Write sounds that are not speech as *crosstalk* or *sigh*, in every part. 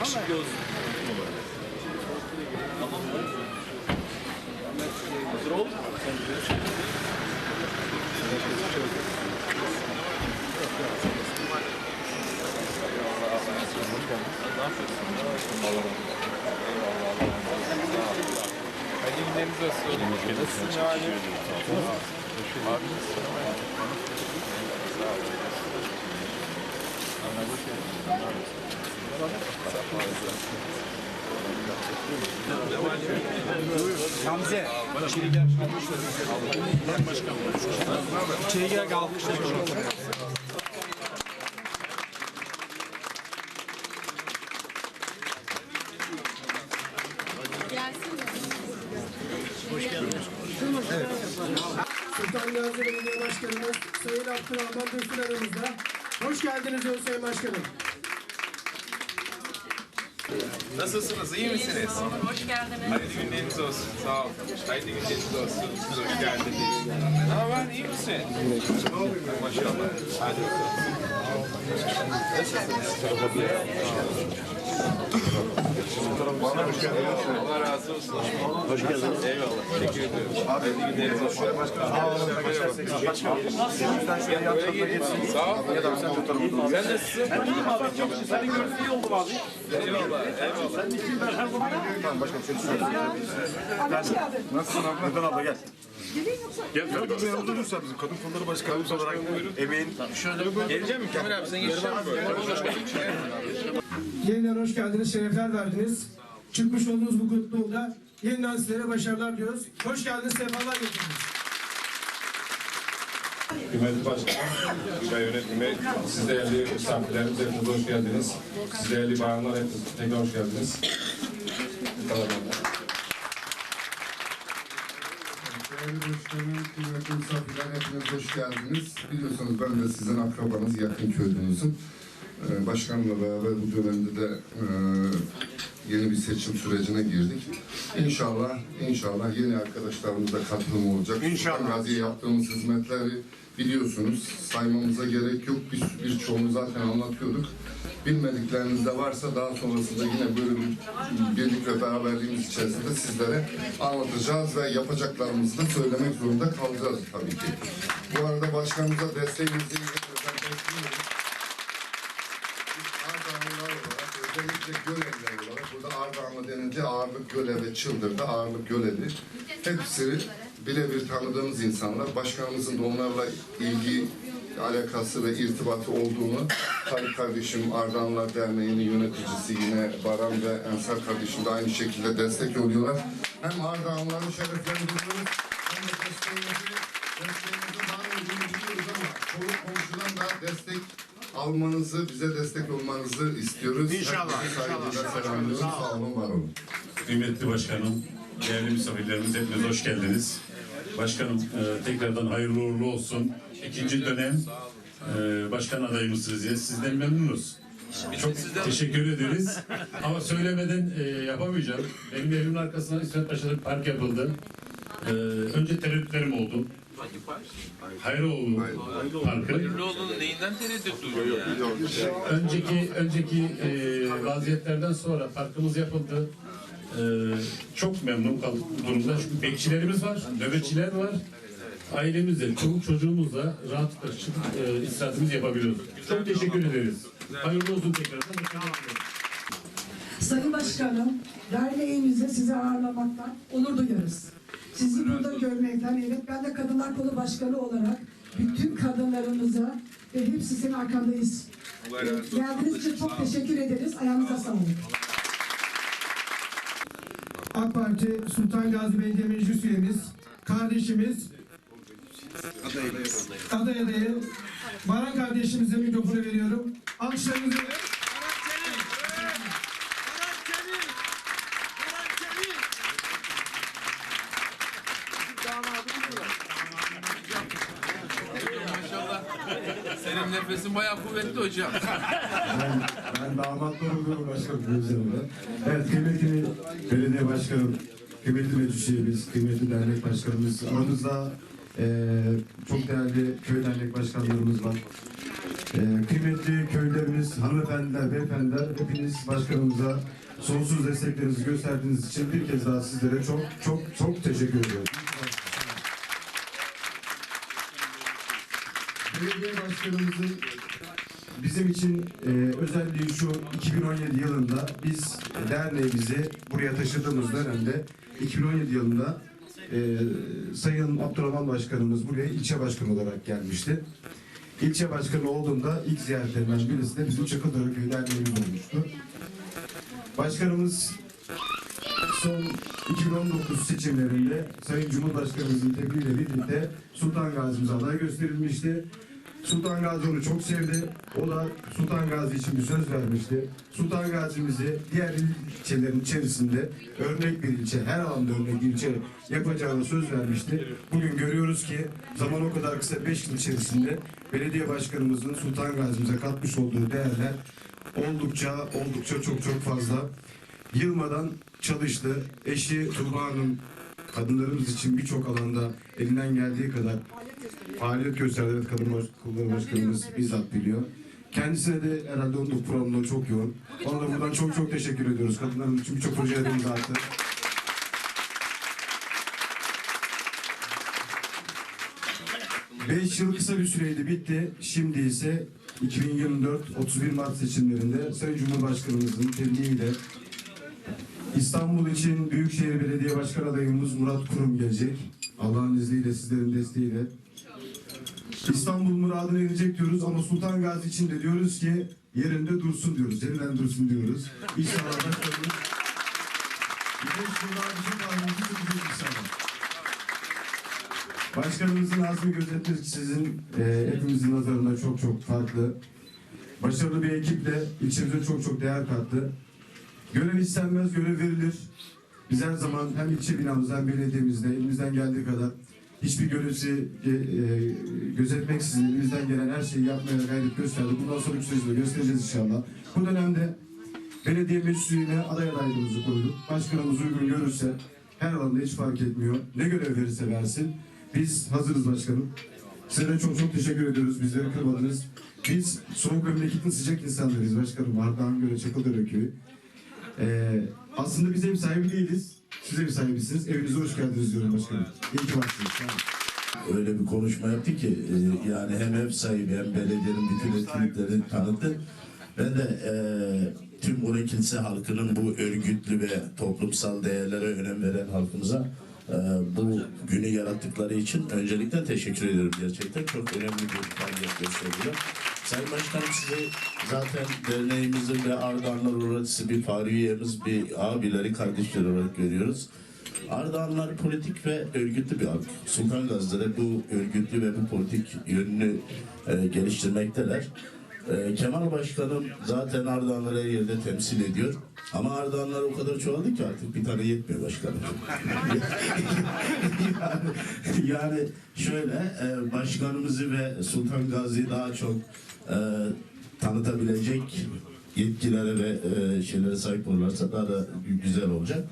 Yakışıklı olsun. Hazır ol. Hadi günleriniz olsun. Nasılsın abi? Abi Gamze. İçeri gel. İçeri gel alkışlar. Başkanımız Sayın Abdurrahman aramızda. Hoş geldiniz Sayın Başkanım. Nasılsınız? iyi misiniz? Hoş geldiniz. Hayırlı günleriniz olsun. Sağ olun. Hayırlı günleriniz olsun. Siz hoş geldiniz. Ne haber? İyi misin? Maşallah. Hadi Allah razı olsun. Hoş geldiniz. Eyvallah. Teşekkür ediyorum. Hayırlı günleriniz olsun. Sağ olun. Böyle gelin. Sağ ol. Sen nasılsın? Seni gördüm iyi oldum abi. Eyvallah. Eyvallah. Nasılsın abla? Neden abla gel. Gel gel. Gel olursa bizim kadın kolları başkanımız olarak emeğin Geleceğim mi Kemal abi? Sen geçeceksin mi böyle? Yeniden hoş geldiniz, şerefler verdiniz. Çıkmış olduğunuz bu kutluğunda yeniden sizlere başarılar diyoruz. Hoş geldiniz, sefalar getirdiniz. Kıymetli Başkanım, ve yönetimi, siz değerli misafirlerimiz hepiniz hoş geldiniz. Siz değerli bayanlar hepiniz tekrar hoş geldiniz. Bu kadar. Değerli başkanım, kıymetli misafirler hepiniz hoş geldiniz. Biliyorsunuz ben de sizin akrabanız, yakın köylünüzüm. Ee, Başkanımla beraber bu dönemde de e, yeni bir seçim sürecine girdik. İnşallah, inşallah yeni arkadaşlarımız da katılım olacak. İnşallah. Gazi'ye yaptığımız hizmetleri biliyorsunuz. Saymamıza gerek yok. Biz birçoğunu zaten anlatıyorduk. Bilmedikleriniz de varsa daha sonrasında yine böyle bir birlik ve beraberliğimiz içerisinde sizlere anlatacağız ve yapacaklarımızı da söylemek zorunda kalacağız tabii ki. Bu arada başkanımıza desteğinizi iletirken bekliyoruz. Biz Ardahanlılar olarak, özellikle Göleliler olarak, burada Ardahanlı denince ağırlık Göle ve Çıldır'da ağırlık Göleli. Hepsi birebir tanıdığımız insanlar. Başkanımızın da onlarla ilgi alakası ve irtibatı olduğunu Tarık kardeşim Ardahanlılar Derneği'nin yöneticisi yine Baran ve Ensar kardeşim de aynı şekilde destek oluyorlar. Hem Ardahanlıları şereflendiriyoruz hem de desteğimizi, desteğimizi daha olduğunu biliyoruz ama çoluk komşudan da destek almanızı, bize destek olmanızı istiyoruz. İnşallah. Saygıyla selamlıyoruz. Sağ olun, var olun. Kıymetli Başkanım, değerli misafirlerimiz hepiniz hoş geldiniz. Başkanım e, tekrardan hayırlı uğurlu olsun. İkinci dönem e, başkan adayımızsınız diye sizden memnunuz. Çok teşekkür ederiz. Ama söylemeden e, yapamayacağım. Benim evimin arkasına İsmet Paşa'da park yapıldı. E, önce tereddütlerim oldu. Hayroğlu Parkı. Hayırlıoğlu'nun neyinden tereddüt duyuyor yani? Önceki önceki e, vaziyetlerden sonra parkımız yapıldı. E, çok memnun kaldık bu durumda. Çünkü bekçilerimiz var, nöbetçiler var. Ailemizle, çoluk çocuğumuzla rahatlıkla çıkıp e, istirahatimizi yapabiliyoruz. Çok teşekkür ederiz. Hayırlı olsun tekrardan. Sayın Başkanım, derneğimizde sizi ağırlamaktan onur duyarız. Sizi burada görmekten, evet ben de Kadınlar Kolu Başkanı olarak bütün kadınlarımıza ve hepsi sizin arkandayız. Geldiğiniz için çok teşekkür ederiz. Ayağınıza sağlık. AK Parti Sultan Gazi Belediye Meclis üyemiz, kardeşimiz, aday adayı Baran kardeşimize mikrofonu veriyorum. Alkışlarınızı Maşallah. Senin nefesin bayağı kuvvetli hocam. ben, ben damatlı oluyorum başkanım. Evet kıymetli belediye başkanım, kıymetli meclis üyemiz, kıymetli dernek başkanımız aramızda Ee, çok değerli köy dernek başkanlarımız var. Ee, kıymetli köylerimiz, hanımefendiler, beyefendiler, hepiniz başkanımıza sonsuz desteklerinizi gösterdiğiniz için bir kez daha sizlere çok çok çok teşekkür ediyorum. Belediye başkanımızın bizim için e, özelliği şu 2017 yılında biz derneğimizi buraya taşıdığımız dönemde 2017 yılında e, Sayın Abdurrahman Başkanımız buraya ilçe başkanı olarak gelmişti. İlçe başkanı olduğunda ilk ziyaretlerinden birisi de bizim Çakıldere Köyü Derneğimiz olmuştu. Başkanımız son 2019 seçimlerinde Sayın Cumhurbaşkanımızın tebliğiyle birlikte Sultan Gazi'mize aday gösterilmişti. Sultan Gazi onu çok sevdi. O da Sultan Gazi için bir söz vermişti. Sultan Gazi'mizi diğer ilçelerin içerisinde örnek bir ilçe, her alanda örnek bir ilçe yapacağını söz vermişti. Bugün görüyoruz ki zaman o kadar kısa 5 yıl içerisinde belediye başkanımızın Sultan Gazi'mize katmış olduğu değerler oldukça oldukça çok çok fazla. Yılmadan çalıştı. Eşi Tuğba Hanım kadınlarımız için birçok alanda elinden geldiği kadar faaliyet gösterdi. Evet, Kadın Kolları Başkanımız bizzat biliyor. Kendisine de herhalde onun programında çok yoğun. Ona da buradan çok çok teşekkür ediyoruz. Kadınlarımız için birçok projelerimiz arttı. Beş yıl kısa bir süreydi bitti. Şimdi ise 2024 31 Mart seçimlerinde Sayın Cumhurbaşkanımızın tebliğiyle İstanbul için Büyükşehir Belediye Başkan adayımız Murat Kurum gelecek. Allah'ın izniyle sizlerin desteğiyle. İstanbul muradına erecek diyoruz ama Sultan Gazi için de diyoruz ki yerinde dursun diyoruz. Yerinden dursun diyoruz. İnşallah başkanımız bir beş yıl daha bizim halimizi çözecek inşallah. Başkanımızın azmi gözetmek sizin e, hepimizin nazarında çok çok farklı. Başarılı bir ekiple ilçemize çok çok değer kattı. Görev istenmez, görev verilir. Biz her zaman hem ilçe binamızda hem belediyemizde elimizden geldiği kadar hiçbir görevsi e, e, gözetmeksizin elimizden gelen her şeyi yapmaya gayret gösterdik. Bundan sonraki süreçte göstereceğiz inşallah. Bu dönemde belediye meclisine aday adaylığımızı koyduk. Başkanımız uygun görürse her alanda hiç fark etmiyor. Ne görev verirse versin. Biz hazırız başkanım. Size de çok çok teşekkür ediyoruz. Bizleri kırmadınız. Biz soğuk memleketin sıcak insanlarıyız başkanım. Ardahan Göre Çakıldere Köyü. Ee, aslında biz ev sahibi değiliz. Siz ev sahibisiniz. Evinize hoş geldiniz diyorum başkanım. İyi ki varsınız. Öyle bir konuşma yaptı ki e, yani hem ev sahibi hem belediyenin bütün etkinliklerini tanıttı. Ben de e, tüm Ulu Kilise halkının bu örgütlü ve toplumsal değerlere önem veren halkımıza e, bu günü yarattıkları için öncelikle teşekkür ediyorum gerçekten. Çok önemli bir faaliyet gösterdiler. Sayın Başkanım sizi zaten derneğimizin ve Ardahanlar Uğraşısı bir fahri üyemiz, bir abileri, kardeşleri olarak görüyoruz. Ardahanlar politik ve örgütlü bir halk. Sultan Gazi'de bu örgütlü ve bu politik yönünü e, geliştirmekteler. E, Kemal Başkanım zaten Ardahanları her yerde temsil ediyor. Ama Ardahanlar o kadar çoğaldı ki artık bir tane yetmiyor başkanım. *laughs* yani, yani şöyle e, başkanımızı ve Sultan Gazi'yi daha çok e, tanıtabilecek yetkilere ve e, şeylere sahip olurlarsa daha da güzel olacak.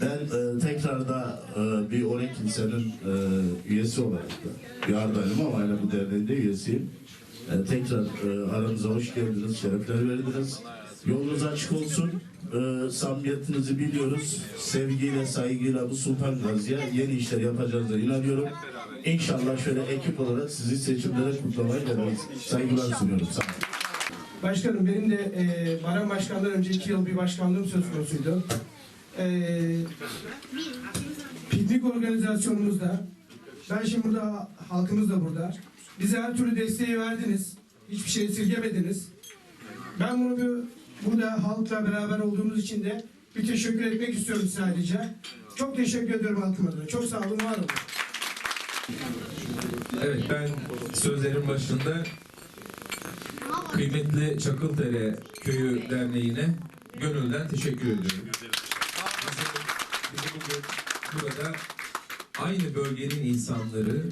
Ben e, tekrar da e, bir Orek Kilise'nin e, üyesi olarak da yardayım ama hala bu derneğin de üyesiyim. E, tekrar e, aramıza hoş geldiniz, şerefler verdiniz. Yolunuz açık olsun. E, samimiyetinizi biliyoruz. Sevgiyle, saygıyla bu Sultan Gazi'ye yeni işler yapacağınıza inanıyorum. İnşallah şöyle ekip olarak sizi seçimlere kutlamaya geliriz. Saygılar sunuyorum. Sağ olun. Başkanım benim de e, Baran Başkan'dan önce iki yıl bir başkanlığım söz konusuydu. E, piknik organizasyonumuzda, ben şimdi burada, halkımız da burada. Bize her türlü desteği verdiniz. Hiçbir şey esirgemediniz. Ben bunu bir, burada halkla beraber olduğumuz için de bir teşekkür etmek istiyorum ayrıca. Çok teşekkür ediyorum halkım adına. Çok sağ olun, var olun. Evet ben sözlerin başında kıymetli Çakıldere Köyü Derneği'ne gönülden teşekkür ediyorum. Bizi burada aynı bölgenin insanları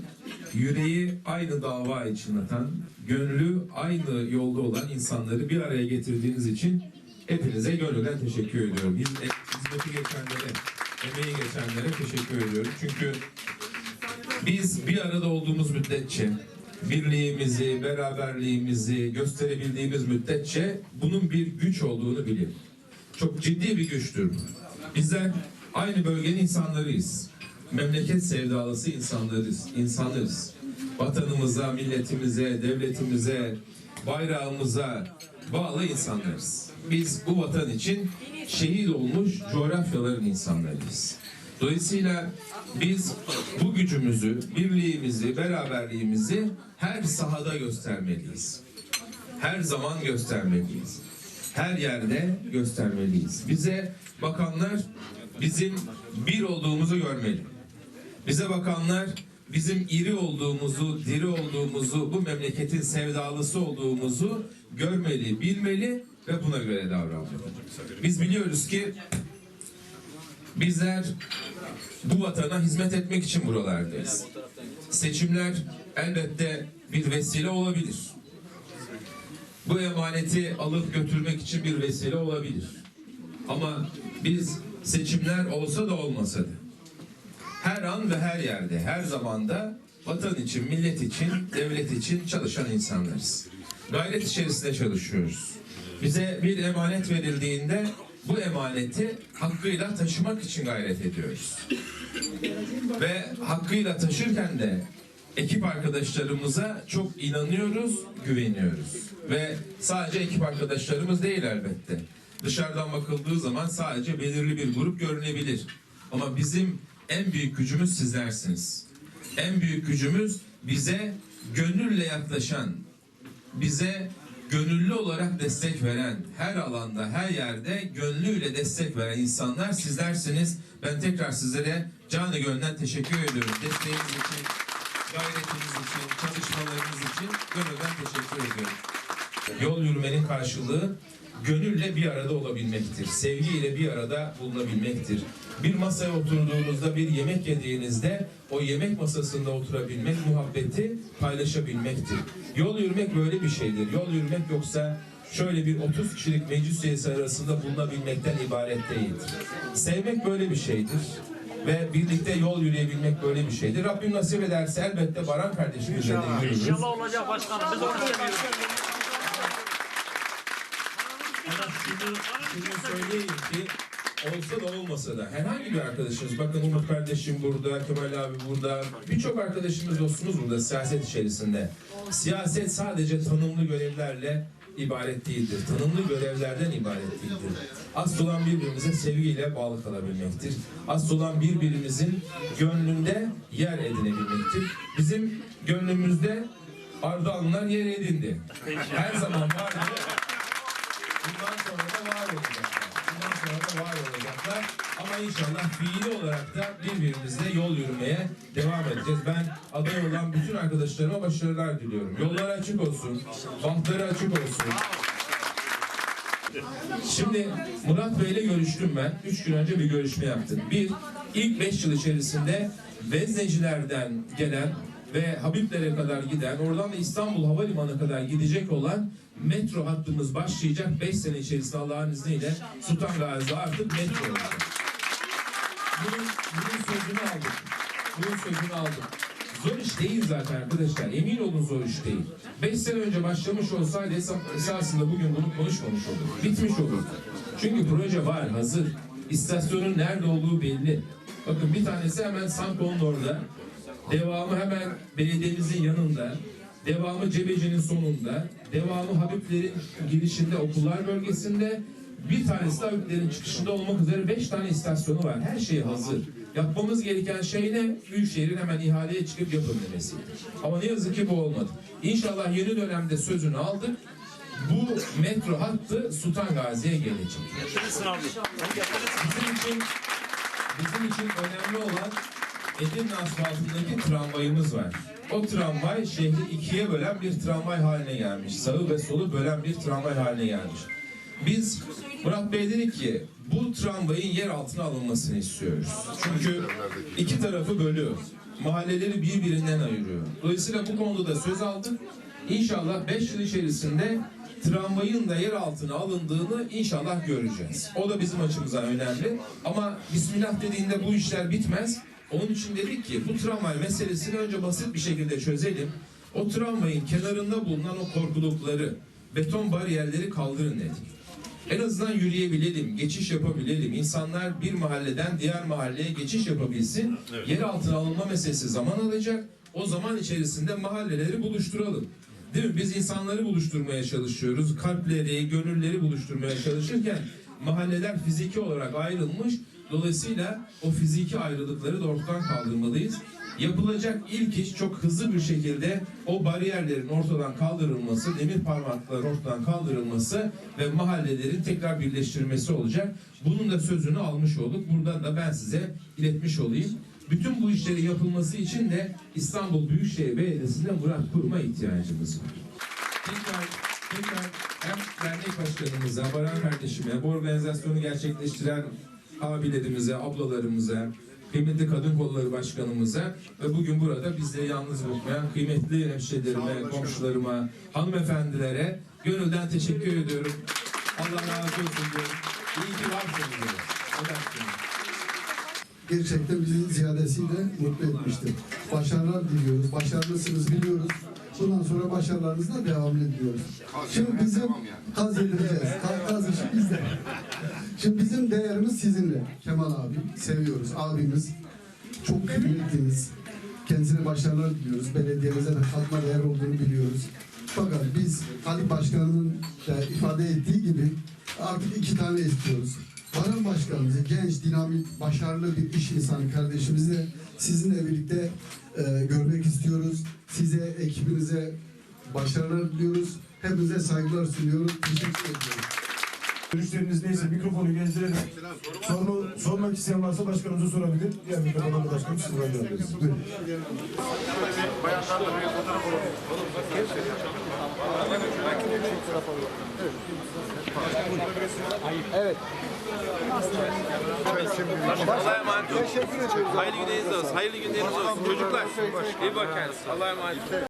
yüreği aynı dava için atan, gönlü aynı yolda olan insanları bir araya getirdiğiniz için hepinize gönülden teşekkür ediyorum. Hizmet- Hizmeti geçenlere, emeği geçenlere teşekkür ediyorum. Çünkü Biz bir arada olduğumuz müddetçe birliğimizi, beraberliğimizi gösterebildiğimiz müddetçe bunun bir güç olduğunu bilin. Çok ciddi bir güçtür bu. Bizler aynı bölgenin insanlarıyız. Memleket sevdalısı insanlarız, insanlarız. Vatanımıza, milletimize, devletimize, bayrağımıza bağlı insanlarız. Biz bu vatan için şehit olmuş coğrafyaların insanlarıyız. Dolayısıyla biz bu gücümüzü, birliğimizi, beraberliğimizi her sahada göstermeliyiz. Her zaman göstermeliyiz. Her yerde göstermeliyiz. Bize bakanlar bizim bir olduğumuzu görmeli. Bize bakanlar bizim iri olduğumuzu, diri olduğumuzu, bu memleketin sevdalısı olduğumuzu görmeli, bilmeli ve buna göre davranmalı. Biz biliyoruz ki bizler bu vatana hizmet etmek için buralardayız. Seçimler elbette bir vesile olabilir. Bu emaneti alıp götürmek için bir vesile olabilir. Ama biz seçimler olsa da olmasa da her an ve her yerde, her zamanda vatan için, millet için, devlet için çalışan insanlarız. Gayret içerisinde çalışıyoruz. Bize bir emanet verildiğinde bu emaneti hakkıyla taşımak için gayret ediyoruz. Ve hakkıyla taşırken de ekip arkadaşlarımıza çok inanıyoruz, güveniyoruz. Ve sadece ekip arkadaşlarımız değil elbette. Dışarıdan bakıldığı zaman sadece belirli bir grup görünebilir. Ama bizim en büyük gücümüz sizlersiniz. En büyük gücümüz bize gönülle yaklaşan, bize gönüllü olarak destek veren, her alanda, her yerde gönlüyle destek veren insanlar sizlersiniz. Ben tekrar sizlere canı gönülden teşekkür ediyorum. Desteğiniz için, gayretiniz için, çalışmalarınız için gönülden teşekkür ediyorum. Yol yürümenin karşılığı gönülle bir arada olabilmektir. Sevgiyle bir arada bulunabilmektir. Bir masaya oturduğunuzda, bir yemek yediğinizde o yemek masasında oturabilmek, muhabbeti paylaşabilmektir. Yol yürümek böyle bir şeydir. Yol yürümek yoksa şöyle bir 30 kişilik meclis üyesi arasında bulunabilmekten ibaret değildir. Sevmek böyle bir şeydir ve birlikte yol yürüyebilmek böyle bir şeydir. Rabbim nasip ederse elbette Baran kardeşimizle de yürürüz. İnşallah olacak başkanım. Biz onu seviyoruz. Şunu söyleyeyim ki olsa da olmasa da herhangi bir arkadaşınız bakın Umut kardeşim burada, Kemal abi burada birçok arkadaşımız dostumuz burada siyaset içerisinde. Siyaset sadece tanımlı görevlerle ibaret değildir. Tanımlı görevlerden ibaret değildir. Asıl olan birbirimize sevgiyle bağlı kalabilmektir. Asıl olan birbirimizin gönlünde yer edinebilmektir. Bizim gönlümüzde Ardahanlar yer edindi. Her zaman vardı. Bundan sonra da var olacaklar. Bundan sonra da var olacaklar. Ama inşallah fiili olarak da birbirimizle yol yürümeye devam edeceğiz. Ben aday olan bütün arkadaşlarıma başarılar diliyorum. Yollar açık olsun. Bahtları açık olsun. Şimdi Murat Bey ile görüştüm ben. Üç gün önce bir görüşme yaptık. Bir, ilk beş yıl içerisinde Veznecilerden gelen ve Habiblere kadar giden, oradan da İstanbul Havalimanı kadar gidecek olan metro hattımız başlayacak. 5 sene içerisinde Allah'ın izniyle Sultan Gazi'de artık metro olacak. Bunun, bunun sözünü aldık. Bunun sözünü aldık. Zor iş değil zaten arkadaşlar. Emin olun zor iş değil. 5 sene önce başlamış olsaydı esas- esasında bugün bunu konuşmamış olurduk. Bitmiş olurdu. Çünkü proje var, hazır. İstasyonun nerede olduğu belli. Bakın bir tanesi hemen Sanko'nun orada. Devamı hemen belediyemizin yanında. Devamı Cebeci'nin sonunda. Devamı Habiblerin girişinde okullar bölgesinde. Bir tanesi de Habiblerin çıkışında olmak üzere beş tane istasyonu var. Her şey hazır. Yapmamız gereken şey ne? Büyükşehir'in hemen ihaleye çıkıp yapın demesiydi. Ama ne yazık ki bu olmadı. İnşallah yeni dönemde sözünü aldık. Bu metro hattı Sultan Gazi'ye gelecek. Bizim için bizim için önemli olan Edirne asfaltındaki tramvayımız var. O tramvay şehri ikiye bölen bir tramvay haline gelmiş. Sağı ve solu bölen bir tramvay haline gelmiş. Biz Murat Bey dedik ki bu tramvayın yer altına alınmasını istiyoruz. Çünkü iki tarafı bölüyor. Mahalleleri birbirinden ayırıyor. Dolayısıyla bu konuda da söz aldık. İnşallah 5 yıl içerisinde tramvayın da yer altına alındığını inşallah göreceğiz. O da bizim açımızdan önemli. Ama Bismillah dediğinde bu işler bitmez. Onun için dedik ki bu tramvay meselesini önce basit bir şekilde çözelim. O tramvayın kenarında bulunan o korkulukları, beton bariyerleri kaldırın dedik. En azından yürüyebilelim, geçiş yapabilelim. İnsanlar bir mahalleden diğer mahalleye geçiş yapabilsin. Yer altına alınma meselesi zaman alacak. O zaman içerisinde mahalleleri buluşturalım. Değil mi? Biz insanları buluşturmaya çalışıyoruz. Kalpleri, gönülleri buluşturmaya çalışırken mahalleler fiziki olarak ayrılmış. Dolayısıyla o fiziki ayrılıkları da ortadan kaldırmalıyız. Yapılacak ilk iş çok hızlı bir şekilde o bariyerlerin ortadan kaldırılması, demir parmakların ortadan kaldırılması ve mahallelerin tekrar birleştirilmesi olacak. Bunun da sözünü almış olduk. Buradan da ben size iletmiş olayım. Bütün bu işleri yapılması için de İstanbul Büyükşehir Belediyesi'nde Murat Kurum'a ihtiyacımız var. Tekrar, tekrar hem dernek başkanımıza, Baran kardeşime, bu organizasyonu gerçekleştiren abilerimize, ablalarımıza, kıymetli kadın kolları başkanımıza ve bugün burada bizleri yalnız bırakmayan kıymetli hemşehrilerime, komşularıma, hanımefendilere gönülden teşekkür ediyorum. Allah razı olsun diyorum. İyi ki varsınız. diyorum. Gerçekten bizi ziyadesiyle mutlu etmiştir. Başarılar diliyoruz. Başarılısınız biliyoruz. Bundan sonra başarılarınızla devam ediyoruz. Şimdi bizim kaz yedireceğiz. *laughs* Kaz, işi bizde. Şimdi bizim değerimiz sizinle. Kemal abi seviyoruz. Abimiz çok kıymetliniz. Kendisine başarılar diliyoruz. Belediyemize de katma değer olduğunu biliyoruz. Fakat biz Ali Başkan'ın ifade ettiği gibi artık iki tane istiyoruz. Baran Başkanımızı genç, dinamik, başarılı bir iş insanı kardeşimizi sizinle birlikte e, görmek istiyoruz. Size, ekibinize başarılar diliyoruz. Hepinize saygılar sunuyorum. Teşekkür ediyorum. Görüşleriniz neyse mikrofonu gezdirelim. Soru, sormak isteyen varsa başkanımıza sorabilir. Diğer mikrofonu da başkanım size bırakabiliriz. Buyurun. Allah'a emanet olun. Hayırlı günleriniz olsun. Hayırlı günleriniz olsun. Çocuklar iyi bakın. Allah'a emanet olun.